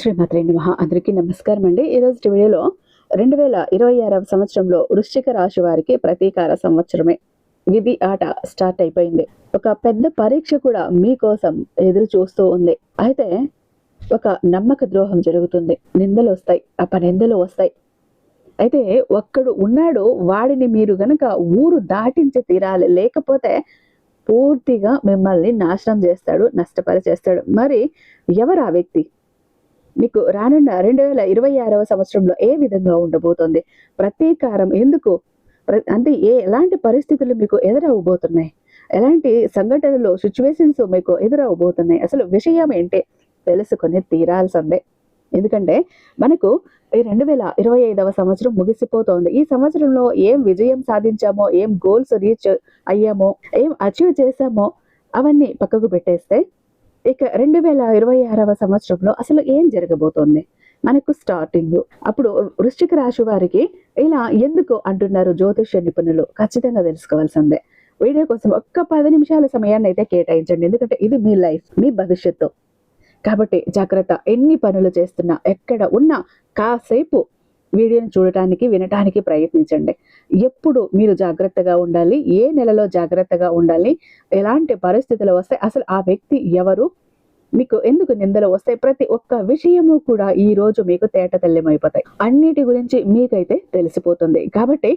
శ్రీమాత్రే నమ. అందరికీ నమస్కారం అండి. ఈరోజు వీడియోలో రెండు వేల ఇరవై ఆరవ సంవత్సరంలో వృశ్చిక రాశి వారికి ప్రతీకార సంవత్సరమే. విధి ఆట స్టార్ట్ అయిపోయింది. ఒక పెద్ద పరీక్ష కూడా మీకోసం ఎదురు చూస్తూ ఉంది. అయితే ఒక నమ్మక ద్రోహం జరుగుతుంది. నిందలు వస్తాయి. అపనిందలు వస్తాయి. అయితే ఒక్కడు ఉన్నాడు. వాడిని మీరు గనక ఊరు దాటించి తీరాలి. లేకపోతే పూర్తిగా మిమ్మల్ని నాశనం చేస్తాడు నష్టపరిచేస్తాడు. మరి ఎవరు ఆ వ్యక్తి? మీకు రానున్న రెండు వేల ఇరవై ఆరవ సంవత్సరంలో ఏ విధంగా ఉండబోతోంది? ప్రతీకారం ఎందుకు? అంటే ఏ ఎలాంటి పరిస్థితులు మీకు ఎదురవబోతున్నాయి ఎలాంటి సంఘటనలు సిచ్యువేషన్స్ మీకు ఎదురవబోతున్నాయి అసలు విషయం ఏంటి? తెలుసుకొని తీరాల్సిందే. ఎందుకంటే మనకు ఈ రెండు వేల ఇరవై ఐదవ సంవత్సరం ముగిసిపోతోంది. ఈ సంవత్సరంలో ఏం విజయం సాధించామో ఏం గోల్స్ రీచ్ అయ్యామో ఏం అచీవ్ చేశామో అవన్నీ పక్కకు పెట్టేస్తే ఇక రెండు వేల ఇరవై ఆరవ సంవత్సరంలో అసలు ఏం జరగబోతోంది? మనకు స్టార్టింగ్ అప్పుడు వృశ్చిక రాశి వారికి ఇలా ఎందుకు అంటున్నారు జ్యోతిష్య నిపుణులు? ఖచ్చితంగా తెలుసుకోవాల్సిందే. వీడియో కోసం ఒక్క పది నిమిషాల సమయాన్ని అయితే కేటాయించండి. ఎందుకంటే ఇది మీ లైఫ్ మీ భవిష్యత్తు. కాబట్టి జాగ్రత్త. ఎన్ని పనులు చేస్తున్నా ఎక్కడ ఉన్నా కాసేపు వీడియోని చూడటానికి వినటానికి ప్రయత్నించండి. ఎప్పుడు మీరు జాగ్రత్తగా ఉండాలి ఏ నెలలో జాగ్రత్తగా ఉండాలి ఎలాంటి పరిస్థితులు వస్తాయి అసలు ఆ వ్యక్తి ఎవరు మీకు ఎందుకు నిందలు వస్తాయి ప్రతి ఒక్క విషయము కూడా ఈ రోజు మీకు తేట తెల్లమైపోతాయి. అన్నిటి గురించి మీకైతే తెలిసిపోతుంది. కాబట్టి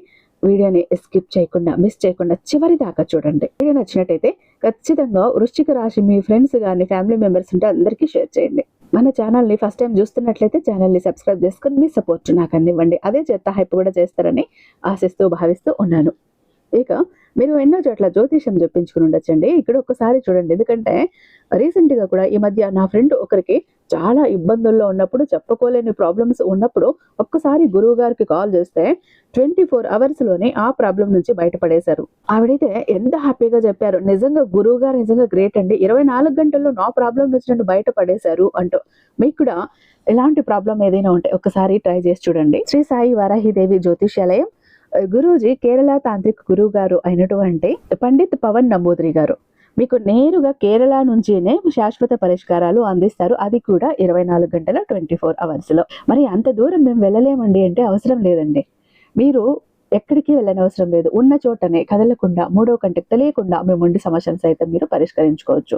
వీడియోని స్కిప్ చేయకుండా మిస్ చేయకుండా చివరి దాకా చూడండి. వీడియో నచ్చినట్టయితే ఖచ్చితంగా వృశ్చిక రాశి మీ ఫ్రెండ్స్ కానీ ఫ్యామిలీ మెంబర్స్ ఉంటే అందరికీ షేర్ చేయండి. మన ఛానల్ని ఫస్ట్ టైం చూస్తున్నట్లయితే ఛానల్ని సబ్స్క్రైబ్ చేసుకుని మీ సపోర్ట్ నాకు అందివ్వండి. అదే చేత హైప్ కూడా చేస్తారని ఆశిస్తూ భావిస్తూ ఉన్నాను. ఇక మీరు ఎన్నో చోట్ల జ్యోతిషం చెప్పించుకుని ఉండొచ్చండి. ఇక్కడ ఒక్కసారి చూడండి. ఎందుకంటే రీసెంట్గా కూడా ఈ మధ్య నా ఫ్రెండ్ ఒకరికి చాలా ఇబ్బందుల్లో ఉన్నప్పుడు చెప్పుకోలేని ప్రాబ్లమ్స్ ఉన్నప్పుడు ఒక్కసారి గురువు గారికి కాల్ చేస్తే ట్వంటీ ఫోర్ అవర్స్లోనే ఆ ప్రాబ్లం నుంచి బయటపడేశారు. ఆవిడైతే ఎంత హ్యాపీగా చెప్పారు. నిజంగా గురువు గారు నిజంగా గ్రేట్ అండి. ఇరవై నాలుగు గంటల్లో నా ప్రాబ్లం నుంచి నన్ను బయటపడేశారు అంటూ. మీకు కూడా ఎలాంటి ప్రాబ్లం ఏదైనా ఉంటే ఒకసారి ట్రై చేసి చూడండి. శ్రీ సాయి వారాహిదేవి జ్యోతిష్యాలయం గురూజీ కేరళ తాంత్రిక్ గురువు గారు అయినటువంటి పండిత్ పవన్ నంబూద్రి గారు. మీకు నేరుగా కేరళ నుంచినే శాశ్వత పరిష్కారాలు అందిస్తారు. అది కూడా ఇరవై నాలుగు గంటల ట్వంటీ ఫోర్ అవర్స్లో మరి అంత దూరం మేము వెళ్ళలేమండి అంటే అవసరం లేదండి. మీరు ఎక్కడికి వెళ్ళనవసరం లేదు. ఉన్న చోటనే కదలకుండా మూడో కంటికి తెలియకుండా మేము ఉండి సమస్యను సైతం మీరు పరిష్కరించుకోవచ్చు.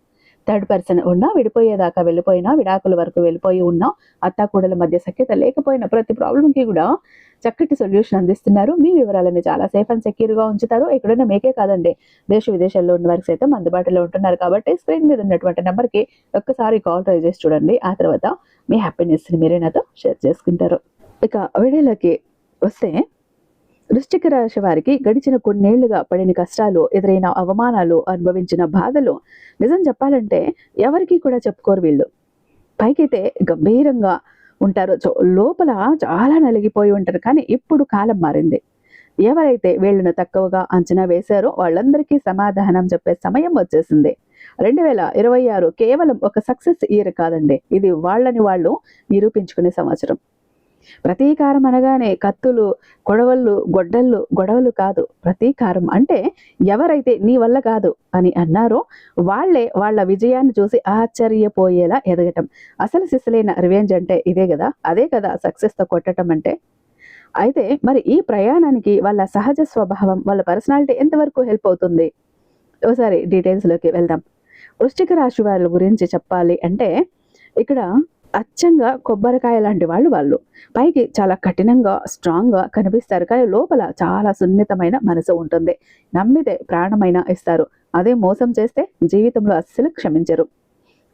థర్డ్ పర్సన్ ఉన్నా విడిపోయేదాకా వెళ్ళిపోయినా విడాకుల వరకు వెళ్ళిపోయి ఉన్నా అత్తాకూడల మధ్య సఖ్యత లేకపోయినా ప్రతి ప్రాబ్లంకి కూడా చక్కటి సొల్యూషన్ అందిస్తున్నారు. మీ వివరాలని చాలా సేఫ్ అండ్ సెక్యూర్గా ఉంచుతారు. ఎక్కడైనా మీకే కాదండి. దేశ విదేశాల్లో ఉన్న వారికి సైతం అందుబాటులో ఉంటున్నారు కాబట్టి స్క్రీన్ మీద ఉన్నటువంటి నెంబర్కి ఒక్కసారి కాల్ ట్రై చేసి చూడండి. ఆ తర్వాత మీ హ్యాపీనెస్ని మీరే నాతో షేర్ చేసుకుంటారు. ఇక వీడియోలోకి వస్తే వృశ్చిక రాశి వారికి గడిచిన కొన్నేళ్ళుగా పడిన కష్టాలు ఎదురైన అవమానాలు అనుభవించిన బాధలు. నిజం చెప్పాలంటే ఎవరికీ కూడా చెప్పుకోరు వీళ్ళు. పైకైతే గంభీరంగా ఉంటారు. చో- లోపల చాలా నలిగిపోయి ఉంటారు. కానీ ఇప్పుడు కాలం మారింది. ఎవరైతే వీళ్ళను తక్కువగా అంచనా వేశారో వాళ్ళందరికీ సమాధానం చెప్పే సమయం వచ్చేసింది. రెండు వేల ఇరవై ఆరు కేవలం ఒక సక్సెస్ ఇయర్ కాదండి. ఇది వాళ్ళని వాళ్ళు నిరూపించుకునే సంవత్సరం. ప్రతీకారం అనగానే కత్తులు గొడవలు గొడ్డళ్ళు గొడవలు కాదు. ప్రతీకారం అంటే ఎవరైతే నీ వల్ల కాదు అని అన్నారో వాళ్ళే వాళ్ళ విజయాన్ని చూసి ఆశ్చర్యపోయేలా ఎదగటం. అసలు సిసలైన రివెంజ్ అంటే ఇదే కదా. అదే కదా సక్సెస్తో కొట్టడం అంటే. అయితే మరి ఈ ప్రయాణానికి వాళ్ళ సహజ స్వభావం వాళ్ళ పర్సనాలిటీ ఎంతవరకు హెల్ప్ అవుతుంది? ఒకసారి డీటెయిల్స్లోకి వెళ్దాం. వృశ్చిక రాశి వారి గురించి చెప్పాలి అంటే ఇక్కడ అచ్చంగా కొబ్బరికాయ లాంటి వాళ్ళు వాళ్ళు. పైకి చాలా కఠినంగా స్ట్రాంగ్గా కనిపిస్తారు. కానీ లోపల చాలా సున్నితమైన మనసు ఉంటుంది. నమ్మితే ప్రాణమైన ఇస్తారు. అదే మోసం చేస్తే జీవితంలో అస్సలు క్షమించరు.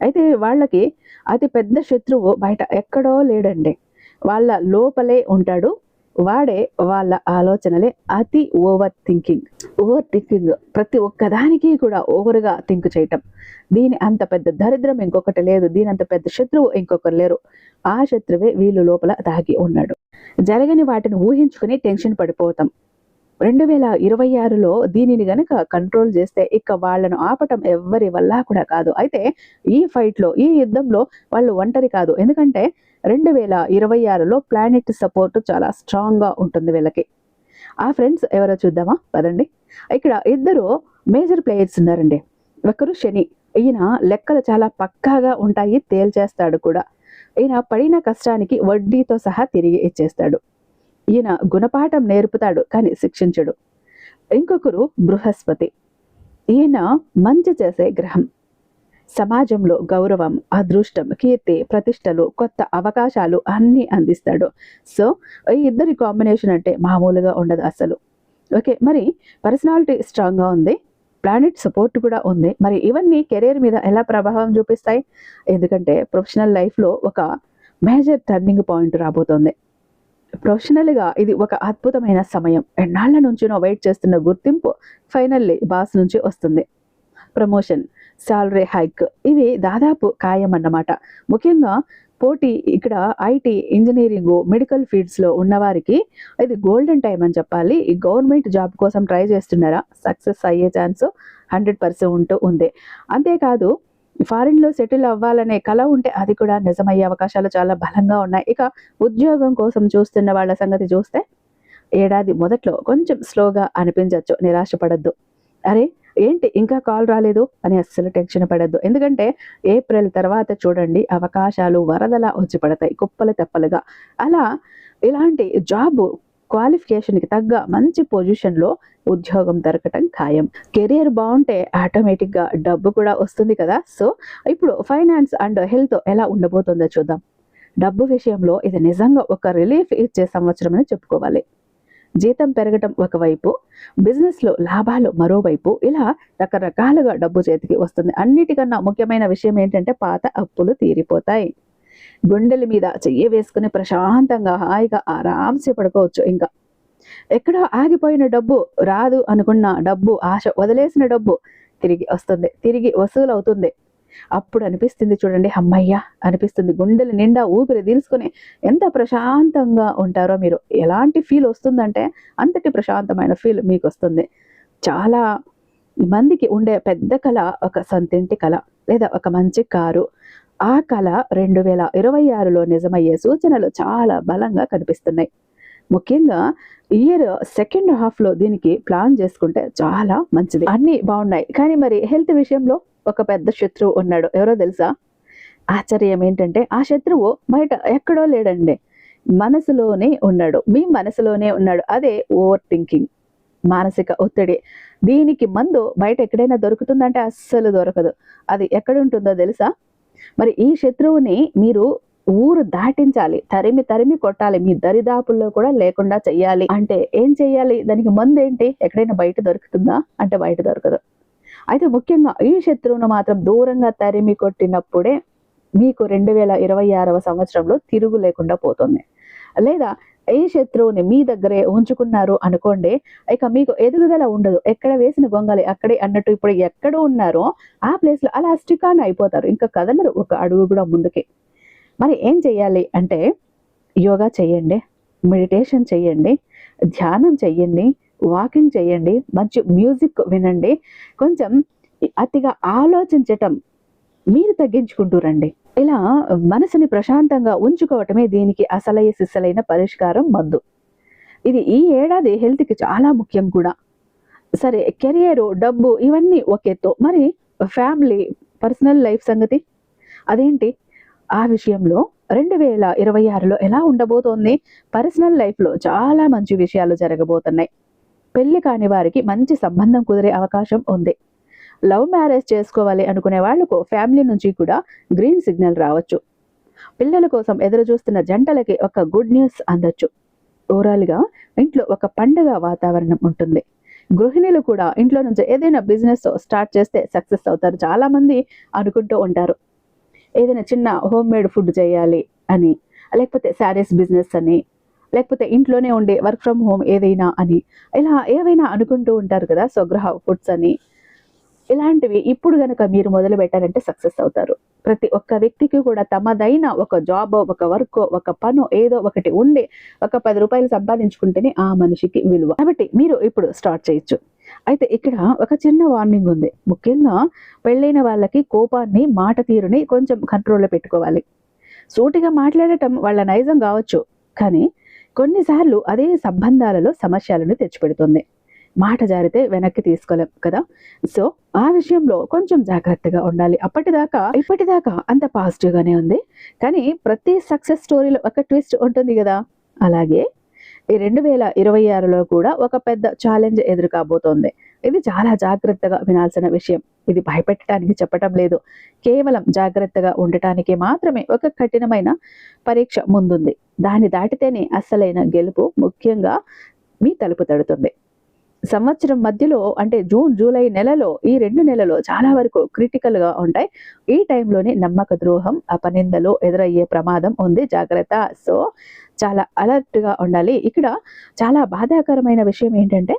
అయితే వాళ్ళకి అతి పెద్ద శత్రువు బయట ఎక్కడో లేడండి. వాళ్ళ లోపలే ఉంటాడు. వాడే వాళ్ళ ఆలోచనలే అతి ఓవర్ థింకింగ్. ఓవర్ థింకింగ్ ప్రతి ఒక్కదానికి కూడా ఓవర్గా థింక్ చేయటం. దీని అంత పెద్ద దరిద్రం ఇంకొకటి లేదు. దీని అంత పెద్ద శత్రువు ఇంకొకరు లేరు. ఆ శత్రువే వీళ్ళు లోపల దాగి ఉన్నాడు. జరగని వాటిని ఊహించుకుని టెన్షన్ పడిపోతాం. రెండు వేల ఇరవై ఆరులో దీనిని గనక కంట్రోల్ చేస్తే ఇక వాళ్ళను ఆపటం ఎవ్వరి వల్ల కూడా కాదు. అయితే ఈ ఫైట్లో ఈ యుద్ధంలో వాళ్ళు ఒంటరి కాదు. ఎందుకంటే రెండు వేల ఇరవై ఆరులో ప్లానెట్ సపోర్ట్ చాలా స్ట్రాంగ్గా ఉంటుంది వీళ్ళకి. ఆ ఫ్రెండ్స్ ఎవరో చూద్దామా? పదండి. ఇక్కడ ఇద్దరు మేజర్ ప్లేయర్స్ ఉన్నారండి. ఒకరు శని. ఈయన లెక్కలు చాలా పక్కాగా ఉంటాయి తేల్చేస్తాడు కూడా. ఈయన పడిన కష్టానికి వడ్డీతో సహా తిరిగి ఇచ్చేస్తాడు. ఈయన గుణపాఠం నేర్పుతాడు కానీ శిక్షించడు. ఇంకొకరు బృహస్పతి. ఈయన మంచి చేసే గ్రహం. సమాజంలో గౌరవం అదృష్టం కీర్తి ప్రతిష్టలు కొత్త అవకాశాలు అన్నీ అందిస్తాడు. సో ఈ ఇద్దరి కాంబినేషన్ అంటే మామూలుగా ఉండదు అసలు. ఓకే మరి పర్సనాలిటీ స్ట్రాంగ్గా ఉంది. ప్లానెట్ సపోర్ట్ కూడా ఉంది. మరి ఇవన్నీ కెరీర్ మీద ఎలా ప్రభావం చూపిస్తాయి? ఎందుకంటే ప్రొఫెషనల్ లైఫ్లో ఒక మేజర్ టర్నింగ్ పాయింట్ రాబోతోంది. ప్రొఫెషనల్గా ఇది ఒక అద్భుతమైన సమయం. ఎన్నాళ్ళ నుంచినో వెయిట్ చేస్తున్న గుర్తింపు ఫైనల్లీ బాస్ నుంచి వస్తుంది. ప్రమోషన్ సాలరీ హైక్ ఇవి దాదాపు ఖాయం అన్నమాట ముఖ్యంగా పోటీ ఇక్కడ ఐటీ ఇంజనీరింగ్ మెడికల్ ఫీల్డ్స్లో ఉన్నవారికి ఇది గోల్డెన్ టైం అని చెప్పాలి. ఈ గవర్నమెంట్ జాబ్ కోసం ట్రై చేస్తున్నారా? సక్సెస్ అయ్యే ఛాన్స్ హండ్రెడ్ పర్సెంట్ ఉంది. అంతేకాదు ఫారిన్లో సెటిల్ అవ్వాలనే కళ ఉంటే అది కూడా నిజమయ్యే అవకాశాలు చాలా బలంగా ఉన్నాయి. ఇక ఉద్యోగం కోసం చూస్తున్న వాళ్ళ సంగతి చూస్తే ఏడాది మొదట్లో కొంచెం స్లోగా అనిపించవచ్చు నిరాశపడద్దు. అరే ఏంటి ఇంకా కాల్ రాలేదు? అని అస్సలు టెన్షన్ పడద్దు. ఎందుకంటే ఏప్రిల్ తర్వాత చూడండి అవకాశాలు వరదలా వచ్చి పడతాయి కుప్పలు తెప్పలుగా. అలా ఇలాంటి జాబ్ క్వాలిఫికేషన్కి తగ్గ మంచి పొజిషన్లో ఉద్యోగం దొరకటం ఖాయం. కెరియర్ బాగుంటే ఆటోమేటిక్గా డబ్బు కూడా వస్తుంది కదా. సో ఇప్పుడు ఫైనాన్స్ అండ్ హెల్త్ ఎలా ఉండబోతుందో చూద్దాం. డబ్బు విషయంలో ఇది నిజంగా ఒక రిలీఫ్ ఇచ్చే సంవత్సరం అని చెప్పుకోవాలి. జీతం పెరగటం ఒకవైపు బిజినెస్లో లాభాలు మరోవైపు ఇలా రకరకాలుగా డబ్బు చేతికి వస్తుంది. అన్నిటికన్నా ముఖ్యమైన విషయం ఏంటంటే పాత అప్పులు తీరిపోతాయి. గుండెల మీద చెయ్యి వేసుకుని ప్రశాంతంగా హాయిగా ఆరాంసే పడుకోవచ్చు ఇంకా. ఎక్కడో ఆగిపోయిన డబ్బు రాదు అనుకున్న డబ్బు ఆశ వదిలేసిన డబ్బు తిరిగి వస్తుంది తిరిగి వసూలు అవుతుంది అప్పుడు అనిపిస్తుంది చూడండి అమ్మయ్య! అనిపిస్తుంది గుండెలు నిండా ఊపిరి తీసుకుని ఎంత ప్రశాంతంగా ఉంటారో మీరు. ఎలాంటి ఫీల్ వస్తుందంటే అంతటి ప్రశాంతమైన ఫీల్ మీకు వస్తుంది చాలా మందికి ఉండే పెద్ద కళ ఒక సొంతింటి కళ లేదా ఒక మంచి కారు. ఆ కళ రెండు వేల ఇరవై ఆరులో నిజమయ్యే సూచనలు చాలా బలంగా కనిపిస్తున్నాయి. ముఖ్యంగా ఇయర్ సెకండ్ హాఫ్లో దీనికి ప్లాన్ చేసుకుంటే చాలా మంచిది. అన్ని బాగున్నాయి. కానీ మరి హెల్త్ విషయంలో ఒక పెద్ద శత్రువు ఉన్నాడు. ఎవరో తెలుసా? ఆశ్చర్యం ఏంటంటే ఆ శత్రువు బయట ఎక్కడో లేడండి. మనసులోనే ఉన్నాడు. మీ మనసులోనే ఉన్నాడు. అదే ఓవర్ థింకింగ్ మానసిక ఒత్తిడి. దీనికి మందు బయట ఎక్కడైనా దొరుకుతుందంటే అస్సలు దొరకదు. అది ఎక్కడ ఉంటుందో తెలుసా? మరి ఈ శత్రువుని మీరు ఊరు దాటించాలి తరిమి తరిమి కొట్టాలి మీ దరిదాపుల్లో కూడా లేకుండా చెయ్యాలి. అంటే ఏం చెయ్యాలి? దానికి మందు ఏంటి? ఎక్కడైనా బయట దొరుకుతుందా? అంటే బయట దొరకదు. అయితే ముఖ్యంగా ఈ శత్రువును మాత్రం దూరంగా తరిమి కొట్టినప్పుడే మీకు రెండు వేల ఇరవై ఆరవ సంవత్సరంలో తిరుగు లేకుండా పోతుంది. లేదా ఈ శత్రువుని మీ దగ్గరే ఉంచుకున్నారు అనుకోండి ఇక మీకు ఎదుగుదల ఉండదు. ఎక్కడ వేసిన గొంగలి అక్కడే అన్నట్టు ఇప్పుడు ఎక్కడ ఉన్నారో ఆ ప్లేస్లో అలా స్టికాన్ అయిపోతారు. ఇంకా కదలరు ఒక అడుగు కూడా ముందుకి. మరి ఏం చేయాలి అంటే యోగా చేయండి మెడిటేషన్ చేయండి ధ్యానం చేయండి వాకింగ్ చేయండి మంచి మ్యూజిక్ వినండి కొంచెం అతిగా ఆలోచించటం మీరు తగ్గించుకుంటూ రండి. ఇలా మనసుని ప్రశాంతంగా ఉంచుకోవటమే దీనికి అసలైన సిసలైన పరిష్కారం మందు. ఇది ఈ ఏడాది హెల్త్కి చాలా ముఖ్యం కూడా. సరే కెరియర్ డబ్బు ఇవన్నీ ఒకేతో మరి ఫ్యామిలీ పర్సనల్ లైఫ్ సంగతి? అదేంటి? ఆ విషయంలో రెండు వేల ఇరవై ఆరులో ఎలా ఉండబోతోంది? పర్సనల్ లైఫ్లో చాలా మంచి విషయాలు జరగబోతున్నాయి. పెళ్ళి కాని వారికి మంచి సంబంధం కుదిరే అవకాశం ఉంది. లవ్ మ్యారేజ్ చేసుకోవాలి అనుకునే వాళ్ళకు ఫ్యామిలీ నుంచి కూడా గ్రీన్ సిగ్నల్ రావచ్చు. పిల్లల కోసం ఎదురు చూస్తున్న జంటలకి ఒక గుడ్ న్యూస్ అందొచ్చు. ఓవరాల్గా ఇంట్లో ఒక పండగ వాతావరణం ఉంటుంది. గృహిణులు కూడా ఇంట్లో నుంచి ఏదైనా బిజినెస్ స్టార్ట్ చేస్తే సక్సెస్ అవుతారు చాలామంది అనుకుంటూ ఉంటారు. ఏదైనా చిన్న హోమ్ మేడ్ ఫుడ్ చేయాలి అని లేకపోతే శారీస్ బిజినెస్ అని లేకపోతే ఇంట్లోనే ఉండే వర్క్ ఫ్రమ్ హోమ్ ఏదైనా అని ఇలా ఏవైనా అనుకుంటూ ఉంటారు కదా స్వగృహ ఫుడ్స్ అని ఇలాంటివి ఇప్పుడు గనక మీరు మొదలు పెట్టారంటే సక్సెస్ అవుతారు. ప్రతి ఒక్క వ్యక్తికి కూడా తమదైన ఒక జాబ్ ఒక వర్క్ ఒక పను ఏదో ఒకటి ఉండి ఒక పది రూపాయలు సంపాదించుకుంటేనే ఆ మనిషికి విలువ. కాబట్టి మీరు ఇప్పుడు స్టార్ట్ చేయొచ్చు. అయితే ఇక్కడ ఒక చిన్న వార్నింగ్ ఉంది. ముఖ్యంగా పెళ్ళైన వాళ్ళకి కోపాన్ని మాట తీరుని కొంచెం కంట్రోల్లో పెట్టుకోవాలి. సూటిగా మాట్లాడటం వాళ్ళ నైజం కావచ్చు. కానీ కొన్నిసార్లు అదే సంబంధాలలో సమస్యలను తెచ్చిపెడుతుంది. మాట జారితే వెనక్కి తీసుకోలేం కదా? సో ఆ విషయంలో కొంచెం జాగ్రత్తగా ఉండాలి. అప్పటిదాకా ఇప్పటిదాకా అంత పాజిటివ్ గానే ఉంది. కానీ ప్రతి సక్సెస్ స్టోరీలో ఒక ట్విస్ట్ ఉంటుంది కదా? అలాగే ఈ రెండు వేల ఇరవై ఆరులో కూడా ఒక పెద్ద ఛాలెంజ్ ఎదురు కాబోతోంది. ఇది చాలా జాగ్రత్తగా వినాల్సిన విషయం. ఇది భయపెట్టడానికి చెప్పటం లేదు. కేవలం జాగ్రత్తగా ఉండటానికి మాత్రమే ఒక కఠినమైన పరీక్ష ముందుంది. దాన్ని దాటితేనే అసలైన గెలుపు ముఖ్యంగా మీ తలుపు తడుతుంది. సంవత్సరం మధ్యలో అంటే జూన్ జూలై నెలలో ఈ రెండు నెలలో చాలా వరకు క్రిటికల్గా ఉంటాయి. ఈ టైంలోనే నమ్మక ద్రోహం అపనిందలు ఎదురయ్యే ప్రమాదం ఉంది. జాగ్రత్త. సో చాలా అలర్ట్గా ఉండాలి. ఇక్కడ చాలా బాధాకరమైన విషయం ఏంటంటే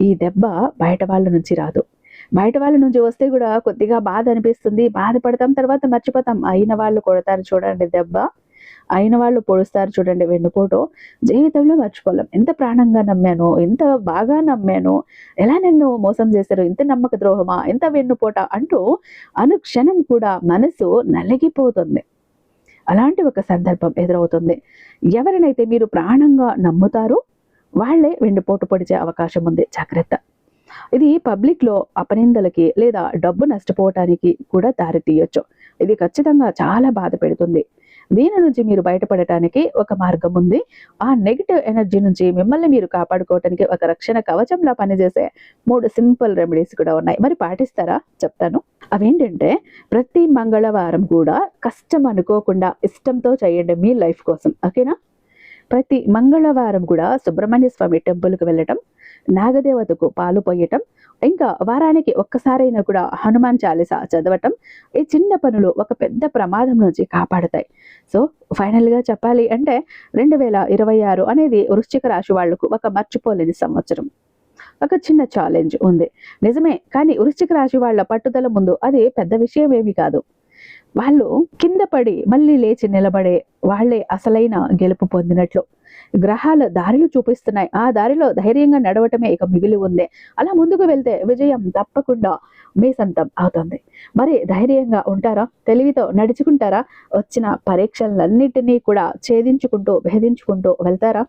ఈ దెబ్బ బయట వాళ్ళ నుంచి రాదు. బయట వాళ్ళ నుంచి వస్తే కూడా కొద్దిగా బాధ అనిపిస్తుంది. బాధపడతాం తర్వాత మర్చిపోతాం. అయిన వాళ్ళు కొడతారు చూడండి దెబ్బ. అయిన వాళ్ళు పొడుస్తారు చూడండి వెన్నుపోటు. జీవితంలో మర్చిపోలేం. ఎంత ప్రాణంగా నమ్మాను ఎంత బాగా నమ్మాను ఎలా నన్ను మోసం చేశారు ఇంత నమ్మక ద్రోహమా ఎంత వెన్నుపోట అంటూ అనుక్షణం కూడా మనసు నలిగిపోతుంది. అలాంటి ఒక సందర్భం ఎదురవుతుంది. ఎవరినైతే మీరు ప్రాణంగా నమ్ముతారో వాళ్ళే వెన్నుపోటు పొడిచే అవకాశం ఉంది. జాగ్రత్త. ఇది పబ్లిక్లో అపనిందలకి లేదా డబ్బు నష్టపోవటానికి కూడా దారి తీయొచ్చు. ఇది ఖచ్చితంగా చాలా బాధ పెడుతుంది. దీని నుంచి మీరు బయటపడటానికి ఒక మార్గం ఉంది. ఆ నెగిటివ్ ఎనర్జీ నుంచి మిమ్మల్ని మీరు కాపాడుకోవటానికి ఒక రక్షణ కవచంలా పనిచేసే మూడు సింపుల్ రెమెడీస్ కూడా ఉన్నాయి. మరి పాటిస్తారా? చెప్తాను. అవేంటంటే ప్రతి మంగళవారం కూడా కష్టం అనుకోకుండా ఇష్టంతో చేయండి మీ లైఫ్ కోసం. ఓకేనా? ప్రతి మంగళవారం కూడా సుబ్రహ్మణ్య స్వామి టెంపుల్కి వెళ్ళటం నాగదేవతకు పాలు పోయటం ఇంకా వారానికి ఒక్కసారైనా కూడా హనుమాన్ చాలీసా చదవటం ఈ చిన్న పనులు ఒక పెద్ద ప్రమాదం నుంచి కాపాడతాయి. సో ఫైనల్గా చెప్పాలి అంటే రెండు వేల ఇరవై ఆరు అనేది వృశ్చిక రాశి వాళ్ళకు ఒక మర్చిపోలేని సంవత్సరం. ఒక చిన్న ఛాలెంజ్ ఉంది. నిజమే కానీ వృశ్చిక రాశి వాళ్ళ పట్టుదల ముందు అది పెద్ద విషయం ఏమీ కాదు. వాళ్ళు కింద పడి మళ్ళీ లేచి నిలబడే వాళ్ళే అసలైన గెలుపు పొందినట్లు. గ్రహాలు దారిలు చూపిస్తున్నాయి. ఆ దారిలో ధైర్యంగా నడవటమే ఇక మిగిలి ఉంది. అలా ముందుకు వెళ్తే విజయం తప్పకుండా మీ సొంతం అవుతుంది. మరి ధైర్యంగా ఉంటారా? తెలివితో నడుచుకుంటారా? వచ్చిన పరీక్షలన్నిటినీ కూడా ఛేదించుకుంటూ భేదించుకుంటూ వెళ్తారా?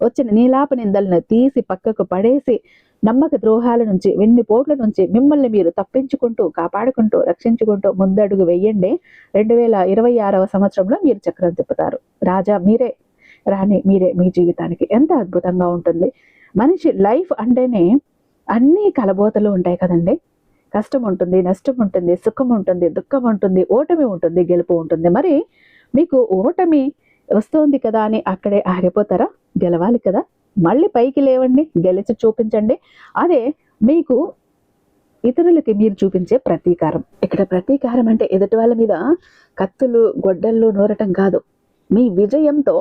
వచ్చిన నీలాప నిందలను తీసి పక్కకు పడేసి నమ్మక ద్రోహాల నుంచి వెన్ని పోట్ల నుంచి మిమ్మల్ని మీరు తప్పించుకుంటూ కాపాడుకుంటూ రక్షించుకుంటూ ముందడుగు వెయ్యండి రెండు వేల ఇరవై ఆరవ సంవత్సరంలో మీరు చక్రం తిప్పుతారు. రాజా మీరే రాణి మీరే మీ జీవితానికి ఎంత అద్భుతంగా ఉంటుంది. మనిషి లైఫ్ అంటేనే అన్ని కలబోతలు ఉంటాయి కదండి. కష్టం ఉంటుంది నష్టం ఉంటుంది సుఖం ఉంటుంది దుఃఖం ఉంటుంది ఓటమి ఉంటుంది గెలుపు ఉంటుంది. మరి మీకు ఓటమి వస్తోంది కదా అని అక్కడే ఆగిపోతారా? గెలవాలి కదా? మళ్ళీ పైకి లేవండి గెలిచి చూపించండి. అదే మీకు ఇతరులకి మీరు చూపించే ప్రతీకారం. ఇక్కడ ప్రతీకారం అంటే ఎదుటి వాళ్ళ మీద కత్తులు గొడ్డళ్ళు నూరటం కాదు. మీ విజయంతో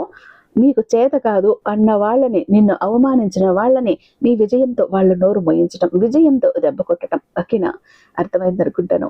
నీకు చేత కాదు అన్న వాళ్ళని నిన్ను అవమానించిన వాళ్ళని నీ విజయంతో వాళ్ళ నోరు మోయించటం విజయంతో దెబ్బ కొట్టడం ఓకేనా? అర్థమైంది అనుకుంటాను.